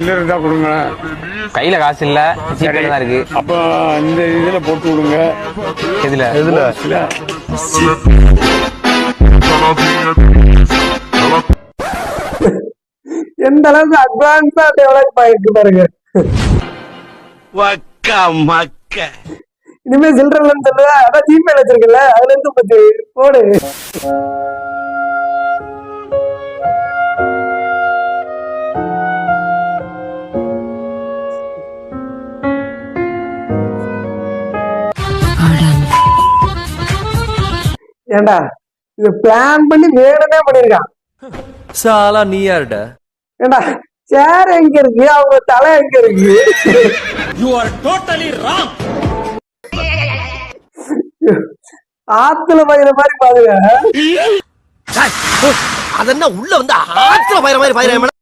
சில்லறை இருந்தா கொடுங்க. கையில காசு இல்ல ஜிபேல தான் இருக்கு. அப்போ இந்த இதுல போட்டு விடுங்க. இதுல எதுல? இல்ல எந்த அளவுக்கு அட்வான்ஸா டெவலப் ஆயிருக்கு பாருங்க. வக்கா மக்க. இனிமே சில்லறலன்னு சொல்லுவா அதான் ஜிபே வச்சிருக்கல அதுல இருந்து போடு. ஏண்டா இது பிளான் பண்ணி வேணும்னே பண்ணிருக்கான் சாலா நீ யாருடா ஏண்டா சேர் எங்க இருக்கு அவங்க தலை எங்க இருக்கு ஆத்துல பயிர மாதிரி பாருங்க அதென்ன உள்ள வந்து ஆத்துல பயிர மாதிரி பயிர